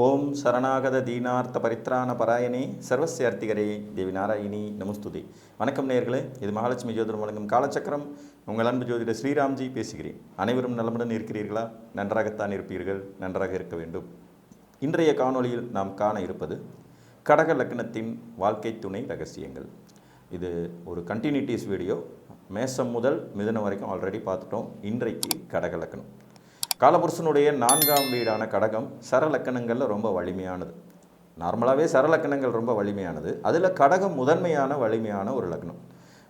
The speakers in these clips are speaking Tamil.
ஓம் சரணாகத தீனார்த்த பரித்ராண பராயணே சர்வஸ்ய அர்த்திகரே தேவி நாராயணி நமஸ்துதி. வணக்கம் நேர்களே இது மகாலட்சுமி ஜோதிடம் வழங்கும் காலச்சக்கரம். உங்கள் அன்பு ஜோதிடர் ஸ்ரீராம்ஜி பேசுகிறேன். அனைவரும் நலமுடன் இருக்கிறீர்களா? நன்றாகத்தான் இருப்பீர்கள் நன்றாக இருக்க வேண்டும். இன்றைய காணொளியில் நாம் காண இருப்பது கடக லக்னத்தின் வாழ்க்கை துணை ரகசியங்கள். இது ஒரு கண்டினியூட்டிஸ் வீடியோ மேசம் முதல் மிதனம் வரைக்கும் ஆல்ரெடி பார்த்துட்டோம். இன்றைக்கு கடக லக்னம். காலபுருஷனுடைய நான்காம் வீடான கடகம் சரலக்கணங்களில் ரொம்ப வலிமையானது. நார்மலாகவே சரலக்கணங்கள் ரொம்ப வலிமையானது. அதில் கடகம் முதன்மையான வலிமையான ஒரு லக்னம்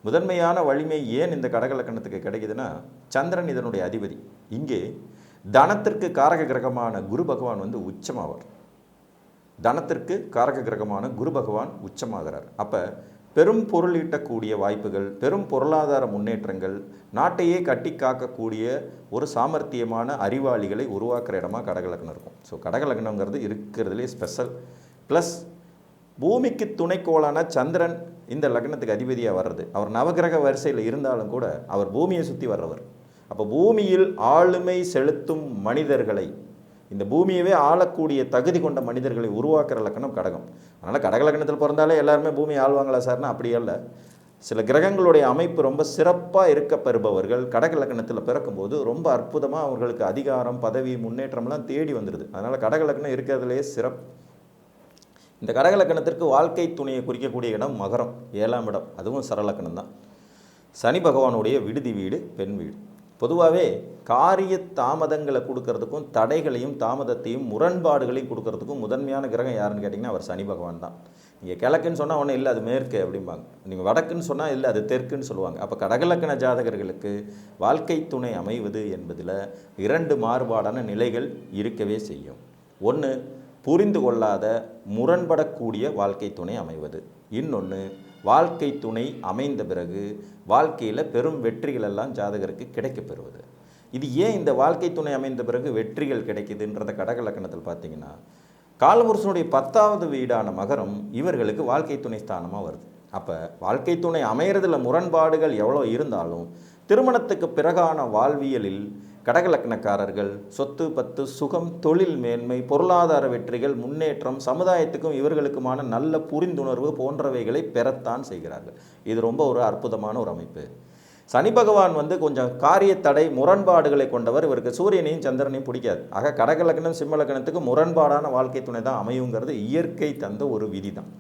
முதன்மையான வலிமை ஏன் இந்த கடக லக்கணத்துக்கு கிடைக்குதுன்னா சந்திரன் இதனுடைய அதிபதி. இங்கே தனத்திற்கு காரக கிரகமான குரு பகவான் வந்து உச்சமாவார். தனத்திற்கு காரக கிரகமான குரு பகவான் உச்சமாகிறார். அப்போ பெரும் பொருள் ஈட்டக்கூடிய வாய்ப்புகள் பெரும் பொருளாதார முன்னேற்றங்கள் நாட்டையே கட்டி காக்கக்கூடிய ஒரு சாமர்த்தியமான அறிவாளிகளை உருவாக்குற இடமா கடகலக்னம் இருக்கும். ஸோ கடகலக்னங்கிறது இருக்கிறதுலே ஸ்பெஷல் ப்ளஸ் பூமிக்கு துணைக்கோளான சந்திரன் இந்த லக்னத்துக்கு அதிபதியாக வர்றது. அவர் நவகிரக வரிசையில் இருந்தாலும் கூட அவர் பூமியை சுற்றி வர்றவர். அப்போ பூமியில் ஆளுமை செலுத்தும் மனிதர்களை இந்த பூமியவே ஆளக்கூடிய தகுதி கொண்ட மனிதர்களை உருவாக்குற லக்கணம் கடகம். அதனால் கடக லக்கணத்தில் பிறந்தாலே எல்லாருமே பூமி ஆள்வாங்களா சார்னா அப்படி அல்ல. சில கிரகங்களுடைய அமைப்பு ரொம்ப சிறப்பாக இருக்க பெறுபவர்கள் கடக லக்கணத்தில் பிறக்கும்போது ரொம்ப அற்புதமாக அவர்களுக்கு அதிகாரம் பதவி முன்னேற்றம்லாம் தேடி வந்துடுது அதனால் கடக லக்கணம் இருக்கிறதுலே சிறப்பு இந்த கடக லக்கணத்திற்கு வாழ்க்கை துணையை குறிக்கக்கூடிய இடம் மகரம் ஏழாம் இடம். அதுவும் சரலக்கணம் தான் சனி பகவானுடைய விடுதி வீடு பெண் வீடு. பொதுவாகவே காரிய தாமதங்களை கொடுக்கறதுக்கும் தடைகளையும் தாமதத்தையும் முரண்பாடுகளையும் கொடுக்கறதுக்கும் முதன்மையான கிரகம் யாருன்னு கேட்டிங்கன்னா அவர் சனி பகவான் தான். நீங்கள் கிழக்குன்னு சொன்னால் ஒன்றும் இல்லை அது மேற்கு அப்படிம்பாங்க. நீங்கள் வடக்குன்னு சொன்னால் இல்லை அது தெற்குன்னு சொல்லுவாங்க. அப்போ கடகலக்கண ஜாதகர்களுக்கு வாழ்க்கை துணை அமைவது என்பதில் இரண்டு மாறுபாடான நிலைகள் இருக்கவே செய்யும். ஒன்று புரிந்து கொள்ளாத முரண்படக்கூடிய வாழ்க்கை துணை அமைவது. இன்னொன்று வாழ்க்கை துணை அமைந்த பிறகு வாழ்க்கையில் பெரும் வெற்றிகள் எல்லாம் ஜாதகருக்கு கிடைக்கப் பெறுவது. இது ஏன் இந்த வாழ்க்கை துணை அமைந்த பிறகு வெற்றிகள் கிடைக்குதுன்றத கடகலக்கணத்தில் பார்த்தீங்கன்னா காலபுருஷனுடைய பத்தாவது வீடான மகரம் இவர்களுக்கு வாழ்க்கை துணை ஸ்தானமாக வருது. அப்போ வாழ்க்கை துணை அமையறதில் முரண்பாடுகள் எவ்வளோ இருந்தாலும் திருமணத்துக்கு பிறகான வாழ்வியலில் கடகலக்னக்காரர்கள் சொத்து பத்து சுகம் தொழில் மேன்மை பொருளாதார வெற்றிகள் முன்னேற்றம் சமுதாயத்துக்கும் இவர்களுக்குமான நல்ல புரிந்துணர்வு போன்றவைகளை பெறத்தான் செய்கிறார்கள். இது ரொம்ப ஒரு அற்புதமான ஒரு அமைப்பு. சனி பகவான் வந்து கொஞ்சம் காரியத்தடை முரண்பாடுகளை கொண்டவர். இவருக்கு சூரியனையும் சந்திரனையும் பிடிக்காது. ஆக கடகலக்கணம் சிம்மலக்கணத்துக்கு முரண்பாடான வாழ்க்கை துணை தான் அமையுங்கிறது இயற்கை தந்த ஒரு விதி தான்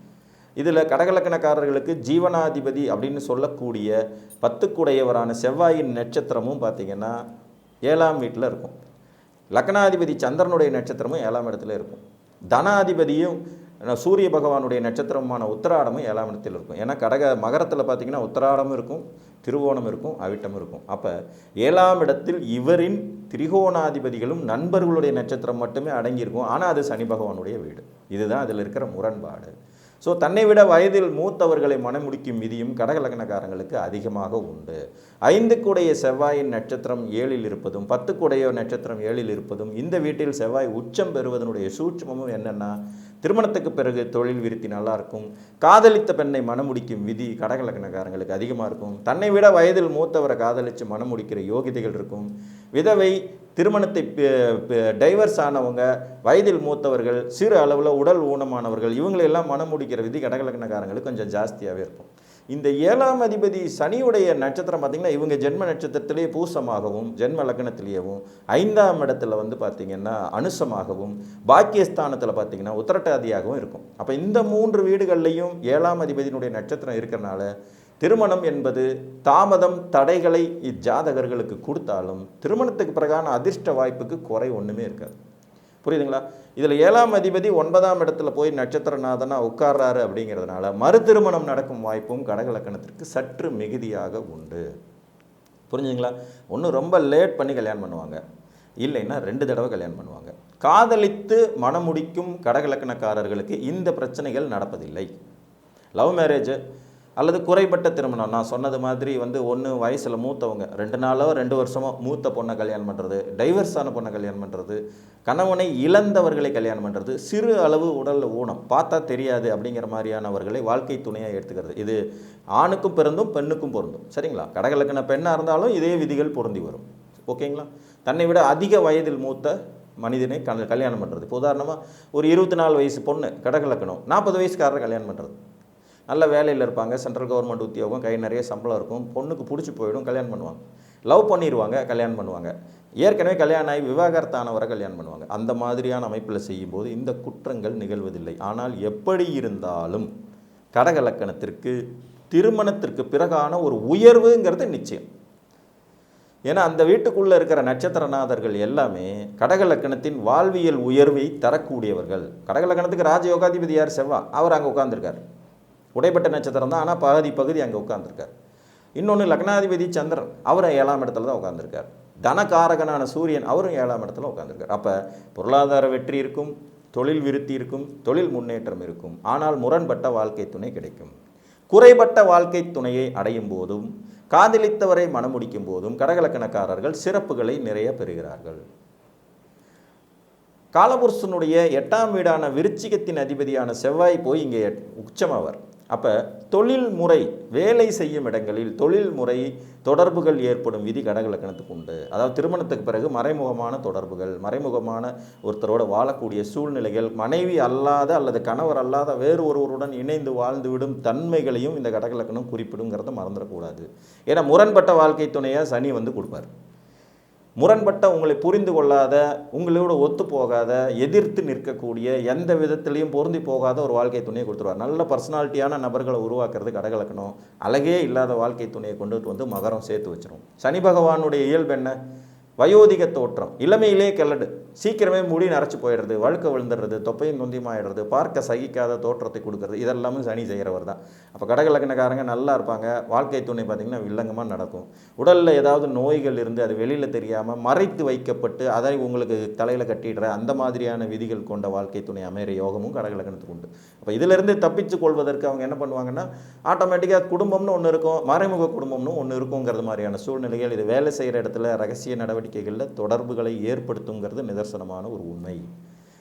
இதில் கடகலக்கணக்காரர்களுக்கு ஜீவனாதிபதி அப்படின்னு சொல்லக்கூடிய பத்துக்குடையவரான செவ்வாயின் நட்சத்திரமும் பார்த்திங்கன்னா ஏழாம் வீட்டில் இருக்கும். லக்னாதிபதி சந்திரனுடைய நட்சத்திரமும் ஏழாம் இடத்துல இருக்கும். தனாதிபதியும் சூரிய பகவானுடைய நட்சத்திரமான உத்தராடமும் ஏழாம் இடத்தில் இருக்கும். ஏன்னா கடக மகரத்தில் பார்த்திங்கன்னா உத்தராடமும் இருக்கும் திருவோணம் இருக்கும் அவிட்டம் இருக்கும். அப்போ ஏழாம் இடத்தில் இவரின் திரிகோணாதிபதிகளும் நண்பர்களுடைய நட்சத்திரம் மட்டுமே அடங்கியிருக்கும். ஆனால் அது சனி பகவானுடைய வீடு. இதுதான் அதில் இருக்கிற முரண்பாடு. ஸோ தன்னை விட வயதில் மூத்தவர்களை மனமுடிக்கும் விதியும் கடகலக்கணக்காரங்களுக்கு அதிகமாக உண்டு. ஐந்துக்குடைய செவ்வாயின் நட்சத்திரம் ஏழில் இருப்பதும் பத்துக்குடைய நட்சத்திரம் ஏழில் இருப்பதும் இந்த வீட்டில் செவ்வாய் உச்சம் பெறுவதனுடைய சூட்சமும் என்னென்னா திருமணத்துக்கு பிறகு தொழில் விருத்தி நல்லா இருக்கும். காதலித்த பெண்ணை மனமுடிக்கும் விதி கடகலக்கணக்காரங்களுக்கு அதிகமாக இருக்கும். தன்னை விட வயதில் மூத்தவரை காதலித்து மனமுடிக்கிற யோகிதைகள் இருக்கும். விதவை திருமணத்தை டைவர்ஸ் ஆனவங்க வயதில் மூத்தவர்கள் சிறு அளவில் உடல் ஊனமானவர்கள் இவங்களெல்லாம் மனம் முடிக்கிற விதி கடகலக்கணக்காரங்களுக்கு கொஞ்சம் ஜாஸ்தியாகவே இருக்கும். இந்த ஏழாம் அதிபதி சனியுடைய நட்சத்திரம் பார்த்திங்கன்னா இவங்க ஜென்ம நட்சத்திரத்திலேயே பூசமாகவும் ஜென்ம லக்னத்திலேயேவும் ஐந்தாம் இடத்துல வந்து பார்த்திங்கன்னா அனுசமாகவும் பாக்கியஸ்தானத்தில் பார்த்திங்கன்னா உத்தரட்டாதியாகவும் இருக்கும். அப்போ இந்த மூன்று வீடுகள்லையும் ஏழாம் அதிபதியினுடைய நட்சத்திரம் இருக்கிறனால திருமணம் என்பது தாமதம் தடைகளை இஜாதகர்களுக்கு கொடுத்தாலும் திருமணத்துக்கு பிறகான அதிர்ஷ்ட வாய்ப்புக்கு குறை ஒன்றுமே இருக்காது. புரியுதுங்களா? இதில் ஏழாம் அதிபதி ஒன்பதாம் இடத்துல போய் நட்சத்திரநாதனாக உட்கார்றாரு அப்படிங்கிறதுனால மறு திருமணம் நடக்கும் வாய்ப்பும் கடகலக்கணத்திற்கு சற்று மிகுதியாக உண்டு. புரிஞ்சுங்களா ஒன்று ரொம்ப லேட் பண்ணி கல்யாணம் பண்ணுவாங்க. இல்லைன்னா ரெண்டு தடவை கல்யாணம் பண்ணுவாங்க. காதலித்து மனமுடிக்கும் கடகலக்கணக்காரர்களுக்கு இந்த பிரச்சனைகள் நடப்பதில்லை. லவ் மேரேஜ் அல்லது குறைபட்ட திருமணம். நான் சொன்னது மாதிரி வந்து ஒன்று வயசில் மூத்தவங்க ரெண்டு நாளோ ரெண்டு வருஷமோ மூத்த பொண்ணை கல்யாணம் பண்ணுறது டைவர்ஸான பொண்ணை கல்யாணம் பண்ணுறது கணவனை இழந்தவர்களை கல்யாணம் பண்ணுறது சிறு அளவு உடல் ஊனம் பார்த்தா தெரியாது அப்படிங்கிற மாதிரியானவர்களை வாழ்க்கை துணையாக எடுத்துக்கிறது. இது ஆணுக்கும் பிறந்தும் பெண்ணுக்கும் பொருந்தும். சரிங்களா? கடகலக்கண பெண்ணாக இருந்தாலும் இதே விதிகள் பொருந்தி வரும். ஓகேங்களா? தன்னை விட அதிக வயதில் மூத்த மனிதனை கல் கல்யாணம் பண்ணுறது இப்போ உதாரணமாக ஒரு இருபத்தி நாலு வயசு பொண்ணு கடகலக்கணும் நாற்பது வயசுக்காரரை கல்யாணம் பண்ணுறது நல்ல வேலையில் இருப்பாங்க. சென்ட்ரல் கவர்மெண்ட் உத்தியோகம் கை நிறைய சம்பளம் இருக்கும். பொண்ணுக்கு பிடிச்சி போயிடும் கல்யாணம் பண்ணுவாங்க. லவ் பண்ணிடுவாங்க கல்யாணம் பண்ணுவாங்க. ஏற்கனவே கல்யாணம் ஆகி விவாகரத்தானவரை கல்யாணம் பண்ணுவாங்க. அந்த மாதிரியான அமைப்பில் செய்யும்போது இந்த குற்றங்கள் நிகழ்வதில்லை. ஆனால் எப்படி இருந்தாலும் கடகலக்கணத்திற்கு திருமணத்திற்கு பிறகான ஒரு உயர்வுங்கிறது நிச்சயம். ஏன்னா அந்த வீட்டுக்குள்ளே இருக்கிற நட்சத்திரநாதர்கள் எல்லாமே கடகலக்கணத்தின் வாழ்வியல் உயர்வை தரக்கூடியவர்கள். கடகலக்கணத்துக்கு ராஜயோகாதிபதி யார்? செவ்வா அவர் அங்கே உட்காந்துருக்கார் உடைப்பட்ட நட்சத்திரம் தான் ஆனால் பகுதி பகுதி அங்கே உட்காந்துருக்கார் இன்னொன்று லக்னாதிபதி சந்திரன் அவர் ஏழாம் இடத்துல தான் உட்காந்துருக்கார் தனகாரகனான சூரியன் அவரும் ஏழாம் இடத்துல உட்காந்துருக்கார் அப்போ பொருளாதார வெற்றி இருக்கும் தொழில் விருத்தி இருக்கும் தொழில் முன்னேற்றம் இருக்கும். ஆனால் முரண்பட்ட வாழ்க்கை துணை கிடைக்கும். குறைபட்ட வாழ்க்கை துணையை அடையும் போதும் காதலித்தவரை மணமுடிக்கும் போதும் கடகலக்கணக்காரர்கள் சிறப்புகளை நிறைய பெறுகிறார்கள். காலபுருஷனுடைய எட்டாம் வீடான விருச்சிகத்தின் அதிபதியான செவ்வாய் போய் இங்கே உச்சமாவார். அப்போ தொழில் முறை வேலை செய்யும் இடங்களில் தொழில் முறை தொடர்புகள் ஏற்படும் விதி கடகலக்கணத்துக்கு உண்டு. அதாவது திருமணத்துக்கு பிறகு மறைமுகமான தொடர்புகள் மறைமுகமான ஒருத்தரோட வாழக்கூடிய சூழ்நிலைகள் மனைவி அல்லாத அல்லது கணவர் அல்லாத வேறு ஒருவருடன் இணைந்து வாழ்ந்துவிடும் தன்மைகளையும் இந்த கடகலக்கணம் குறிப்பிடுங்கிறத மறந்துடக்கூடாது. ஏன்னா முரண்பட்ட வாழ்க்கை துணையாக சனி வந்து கொடுப்பார். முரண்பட்ட உங்களை புரிந்து கொள்ளாத உங்களோட ஒத்து போகாத எதிர்த்து நிற்கக்கூடிய எந்த விதத்திலையும் பொருந்தி போகாத ஒரு வாழ்க்கை துணையை கொடுத்துருவார். நல்ல பர்சனாலிட்டியான நபர்களை உருவாக்குறது கடகலக்கணும். அழகே இல்லாத வாழ்க்கை துணையை கொண்டுட்டு வந்து மகரம் சேர்த்து வச்சிரும். சனி பகவானுடைய இயல்பு என்ன? வயோதிக தோற்றம். இளமையிலே கிளடு. சீக்கிரமே முடி நரைச்சி போயிடுறது வழுக்க விழுந்துடுறது தொப்பையும் தொந்தியமாயிடுறது பார்க்க சகிக்காத தோற்றத்தை கொடுக்கறது இதெல்லாமே சனி செய்கிறவர் தான். அப்போ கடகலக்கணக்காரங்க நல்லா இருப்பாங்க. வாழ்க்கை துணை பார்த்திங்கன்னா வில்லங்கமாக நடக்கும். உடலில் ஏதாவது நோய்கள் இருந்து அது வெளியில் தெரியாமல் மறைத்து வைக்கப்பட்டு அதை உங்களுக்கு தலையில் கட்டிடுற அந்த மாதிரியான விதிகள் கொண்ட வாழ்க்கை துணை அமைகிற யோகமும் கடகலக்கணத்துக்கு உண்டு. அப்போ இதிலிருந்து தப்பிச்சு கொள்வதற்கு அவங்க என்ன பண்ணுவாங்கன்னா ஆட்டோமேட்டிக்காக குடும்பம்னு ஒன்று இருக்கும் மறைமுக குடும்பம்னு ஒன்று இருக்குங்கிறது மாதிரியான சூழ்நிலைகள். இது வேலை செய்கிற இடத்துல ரகசிய நடவடிக்கை நடவடிக்கைகளில் தொடர்புகளை ஏற்படுத்துங்கிறது நிதர்சனமான ஒரு உண்மை.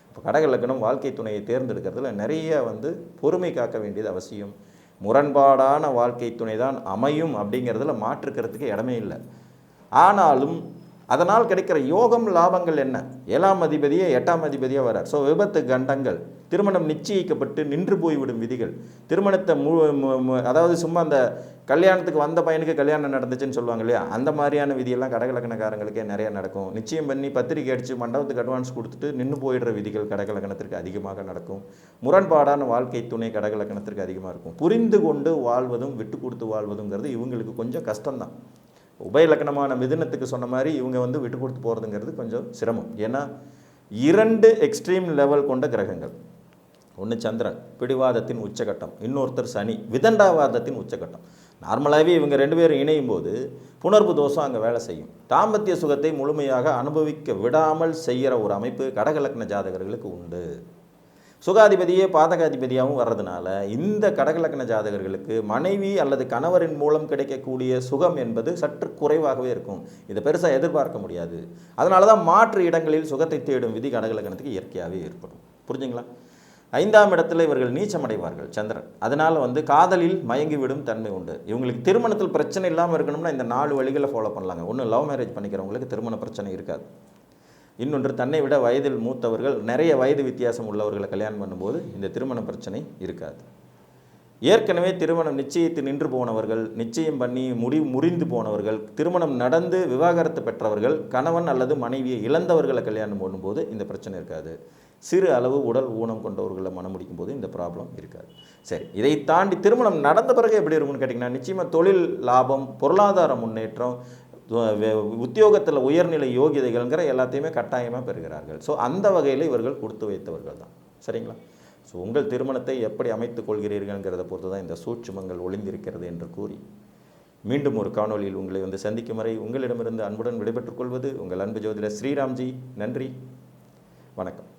இப்போ கடகலக்கணம் வாழ்க்கை துணையை தேர்ந்தெடுக்கிறதுல நிறைய வந்து பொறுமை காக்க வேண்டியது அவசியம். முரண்பாடான வாழ்க்கை துணை தான் அமையும் அப்படிங்கிறதுல மாற்றுக்கிறதுக்கு இடமே இல்லை. ஆனாலும் அதனால் கிடைக்கிற யோகம் லாபங்கள் என்ன? ஏழாம் அதிபதியே எட்டாம் அதிபதியாக வரார். ஸோ விபத்து கண்டங்கள் திருமணம் நிச்சயிக்கப்பட்டு நின்று போய்விடும் விதிகள். திருமணத்தை மு மு- அதாவது சும்மா அந்த கல்யாணத்துக்கு வந்த பையனுக்கு கல்யாணம் நடந்துச்சுன்னு சொல்லுவாங்க இல்லையா? அந்த மாதிரியான விதியெல்லாம் கடகலக்கணக்காரங்களுக்கே நிறைய நடக்கும். நிச்சயம் பண்ணி பத்திரிக்கை அடித்து மண்டபத்துக்கு அட்வான்ஸ் கொடுத்துட்டு நின்று போயிடுற விதிகள் கடகலக்கணத்திற்கு அதிகமாக நடக்கும். முரண்பாடான வாழ்க்கை துணை கடகலக்கணத்திற்கு அதிகமாக இருக்கும். புரிந்து கொண்டு வாழ்வதும் விட்டு கொடுத்து வாழ்வதுங்கிறது இவங்களுக்கு கொஞ்சம் கஷ்டம்தான். உபயலக்கணமான மிதுனத்துக்கு சொன்ன மாதிரி இவங்க வந்து விட்டு கொடுத்து போகிறதுங்கிறது கொஞ்சம் சிரமம். ஏன்னா இரண்டு எக்ஸ்ட்ரீம் லெவல் கொண்ட கிரகங்கள். ஒன்று சந்திரன் பிடிவாதத்தின் உச்சகட்டம். இன்னொருத்தர் சனி விதண்டாவாதத்தின் உச்சகட்டம். நார்மலாகவே இவங்க ரெண்டு பேரும் இணையும் போது புணர்வு தோஷம் அங்கே வேலை செய்யும். தாம்பத்திய சுகத்தை முழுமையாக அனுபவிக்க விடாமல் செய்கிற ஒரு அமைப்பு கடகலக்ன ஜாதகர்களுக்கு உண்டு. சுகாதிபதியே பாதகாதிபதியாகவும் வர்றதுனால இந்த கடகலக்கண ஜாதகர்களுக்கு மனைவி அல்லது கணவரின் மூலம் கிடைக்கக்கூடிய சுகம் என்பது சற்று குறைவாகவே இருக்கும். இதை பெருசாக எதிர்பார்க்க முடியாது. அதனால தான் மாற்று இடங்களில் சுகத்தை தேடும் விதி கடகலக்கணத்துக்கு இயற்கையாகவே ஏற்படும். புரிஞ்சுங்களா? ஐந்தாம் இடத்துல இவர்கள் நீச்சமடைவார்கள் சந்திரன். அதனால் வந்து காதலில் மயங்கிவிடும் தன்மை உண்டு. இவங்களுக்கு திருமணத்தில் பிரச்சனை இல்லாமல் இருக்கணும்னா இந்த நாலு வழிகளை ஃபாலோ பண்ணலாங்க. ஒன்று லவ் மேரேஜ் பண்ணிக்கிறவங்களுக்கு திருமண பிரச்சனை இருக்காது. இன்னொன்று தன்னை விட வயதில் மூத்தவர்கள் நிறைய வயது வித்தியாசம் உள்ளவர்களை கல்யாணம் பண்ணும்போது இந்த திருமண பிரச்சனை இருக்காது. ஏற்கனவே திருமணம் நிச்சயித்து நின்று போனவர்கள் நிச்சயம் பண்ணி முடி முறிந்து போனவர்கள் திருமணம் நடந்து விவாகரத்து பெற்றவர்கள் கணவன் அல்லது மனைவியை இழந்தவர்களை கல்யாணம் பண்ணும்போது இந்த பிரச்சனை இருக்காது. சிறு அளவு உடல் ஊனம் கொண்டவர்களை மனம் முடிக்கும் போது இந்த ப்ராப்ளம் இருக்காது. சரி இதை தாண்டி திருமணம் நடந்த பிறகு எப்படி இருக்கும்னு கேட்டிங்கன்னா நிச்சயமாக தொழில் லாபம் பொருளாதார முன்னேற்றம் உத்தியோகத்தில் உயர்நிலை யோகிதைகள்ங்கிற எல்லாத்தையுமே கட்டாயமாக பெறுகிறார்கள். ஸோ அந்த வகையில் இவர்கள் கொடுத்து வைத்தவர்கள் தான். சரிங்களா? ஸோ உங்கள் திருமணத்தை எப்படி அமைத்துக் கொள்கிறீர்கள்ங்கிறத பொறுத்து தான் இந்த சூட்சுமங்கள் ஒளிந்திருக்கிறது என்று கூறி மீண்டும் ஒரு காணொளியில் உங்களை வந்து சந்திக்கும் வரை உங்களிடமிருந்து அன்புடன் விடைபெற்றுக் கொள்வது உங்கள் அன்பு ஜோதிடர் ஸ்ரீராம்ஜி. நன்றி. வணக்கம்.